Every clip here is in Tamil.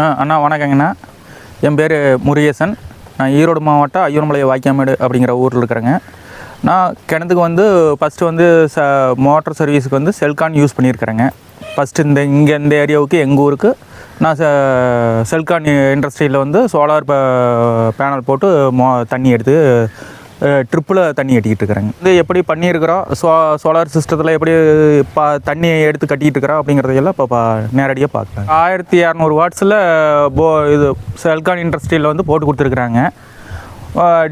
ஆ அண்ணா வணக்கங்கண்ணா. என் பேர் முருகேசன். நான் ஈரோடு மாவட்டம் ஐயூர்மலை வாய்க்காமேடு அப்படிங்கிற ஊரில் இருக்கிறேங்க. நான் கிணத்துக்கு வந்து ஃபஸ்ட்டு வந்து ச மோட்டர் சர்வீஸுக்கு வந்து செல்கான் யூஸ் பண்ணியிருக்கிறேங்க. ஃபஸ்ட்டு இந்த இங்கே இந்த ஏரியாவுக்கு எங்கள் ஊருக்கு நான் ச செல்கான் இண்டஸ்ட்ரியில் வந்து சோலார் பேனல் போட்டு மோ தண்ணி எடுத்து ட்ரிப்பில் தண்ணி கட்டிக்கிட்டு இருக்கிறாங்க. இது எப்படி பண்ணியிருக்கிறோம்? சோ சோலார் சிஸ்டத்தில் எப்படி பா தண்ணி எடுத்து கட்டிக்கிட்டு இருக்கிறோம் அப்படிங்கிறதையெல்லாம் இப்போ பா நேரடியாக பார்க்கலாம் ஆயிரத்தி இரநூறு வாட்ஸில் போ இது செல்கான் இண்டஸ்ட்ரியில் வந்து போட்டு கொடுத்துருக்குறாங்க.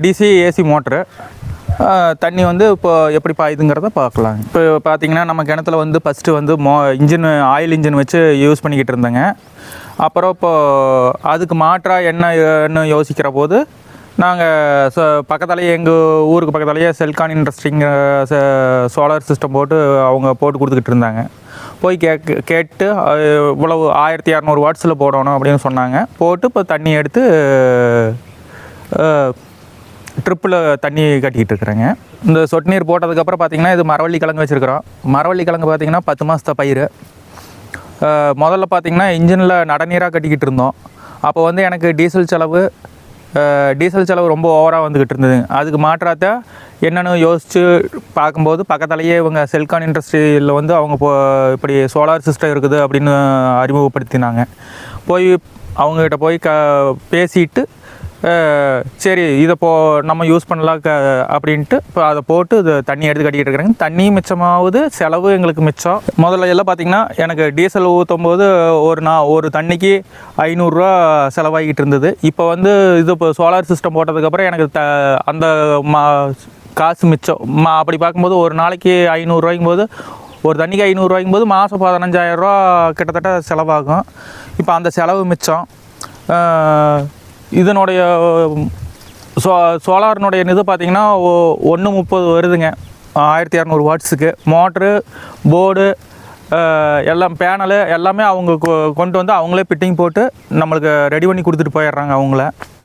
டிசி ஏசி மோட்ரு தண்ணி வந்து இப்போ எப்படி பாயுதுங்கிறத பார்க்கலாம். இப்போ பார்த்தீங்கன்னா நம்ம கிணத்துல வந்து ஃபஸ்ட்டு வந்து மோ இன்ஜின் ஆயில் இன்ஜின் வச்சு யூஸ் பண்ணிக்கிட்டு இருந்தேங்க. அப்புறம் இப்போ அதுக்கு மாற்றாக என்ன என்ன யோசிக்கிற போது நாங்கள் ச எங்கள் ஊருக்கு பக்கத்தாலேயே செல்கான் இண்டஸ்ட்ரிங்க சோலார் சிஸ்டம் போட்டு அவங்க போட்டு கொடுத்துக்கிட்டு இருந்தாங்க. போய் கேக் கேட்டு இவ்வளவு ஆயிரத்தி இரநூறு வாட்ஸில் போடணும் அப்படின்னு சொன்னாங்க. போட்டு இப்போ தண்ணி எடுத்து ட்ரிப்பில் தண்ணி கட்டிக்கிட்டு இருக்கிறேங்க. இந்த சொட்டு நீர் போட்டதுக்கப்புறம் பார்த்திங்கன்னா இது மரவள்ளி கிழங்கு வச்சுருக்குறோம். மரவள்ளி கிழங்கு பார்த்தீங்கன்னா பத்து மாதத்த பயிர். முதல்ல பார்த்தீங்கன்னா இன்ஜினில் நடநீராக கட்டிக்கிட்டு இருந்தோம். அப்போ வந்து எனக்கு டீசல் செலவு டீசல் செலவு ரொம்ப ஓவராக வந்துக்கிட்டு இருந்தது. அதுக்கு மாற்றாத்த என்னென்னு யோசித்து பார்க்கும்போது பக்கத்தாலேயே இவங்க செல்கான் இண்டஸ்ட்ரியில் வந்து அவங்க இப்போ இப்படி சோலார் சிஸ்டம் இருக்குது அப்படின்னு அறிமுகப்படுத்தினாங்க. போய் அவங்ககிட்ட போய் க பேசிட்டு சரி இதை போ நம்ம யூஸ் பண்ணலாம் க அப்படின்ட்டு இப்போ அதை போட்டு இது தண்ணி எடுத்து கட்டிக்கிட்டு இருக்கிறாங்க. தண்ணியும் மிச்சமாகுது செலவு எங்களுக்கு மிச்சம். முதல்ல எல்லாம் பார்த்திங்கன்னா எனக்கு டீசல் ஊற்றும் போது ஒரு நான் ஒரு தண்ணிக்கு ஐநூறுரூவா செலவாகிட்டு இருந்தது. இப்போ வந்து இது இப்போ சோலார் சிஸ்டம் போட்டதுக்கப்புறம் எனக்கு த அந்த மா காசு மிச்சம். மா அப்படி பார்க்கும்போது ஒரு நாளைக்கு ஐநூறுரூவாய்க்கும் போது ஒரு தண்ணிக்கு ஐநூறுரூவாய்க்கும் போது மாதம் பதினஞ்சாயிரரூவா கிட்டத்தட்ட செலவாகும். இப்போ அந்த செலவு மிச்சம். இதனுடைய சோ சோலாரினுடைய இது பார்த்தீங்கன்னா ஒன்று முப்பது வருதுங்க. ஆயிரத்தி இரநூறு வாட்ஸுக்கு. மோட்ரு போர்டு எல்லாம் பேனலு எல்லாமே அவங்க கொ- கொண்டு வந்து அவங்களே ஃபிட்டிங் போட்டு நம்மளுக்கு ரெடி பண்ணி கொடுத்துட்டு போயிடுறாங்க அவங்கள.